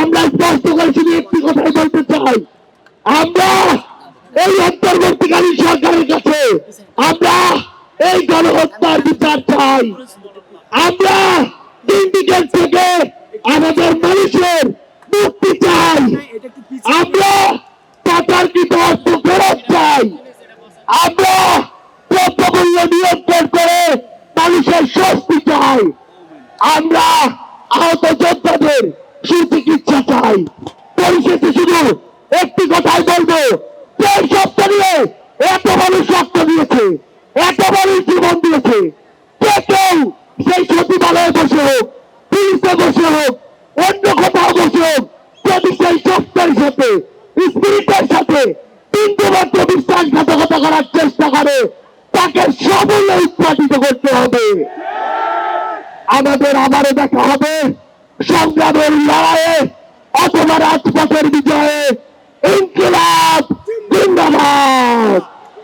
আমরা স্পষ্ট করে শুধু একটি কথাই বলতে চাই। আমরা এই অন্তর্বর্তীকালীন সরকারের কাছে আমরা এই গণহত্যার বিচার চাই। আমরা সিন্ডিকেট থেকে আমাদের মানুষের মুক্তি চাই। আমরা পাচারকৃত অর্থ ফেরত চাই। আমরা দ্রব্যমূল্য নিয়ন্ত্রণ করে মানুষের স্বস্তি চাই। আমরা আহত যোদ্ধাদের শুধু একটি কথাই বলব দেড় সপ্তাহ নিয়ে এত মানুষ রক্ত দিয়েছে, এত মানুষ জীবন দিয়েছে। যে কেউ সেই সচিবালয়ে বসে হোক, পুলিশে বসে হোক, অন্য কোথাও বসে হোক, যদি সেই শক্তির সাথে, স্পিরিটের সাথে তিনটে মাত্র বিশ্বাসঘাতকতা করার চেষ্টা করে, তাকে সমূলে উৎপাদিত করতে হবে। আমাদের আবারও দেখা হবে সংগ্রামের লড়াইয়ে। in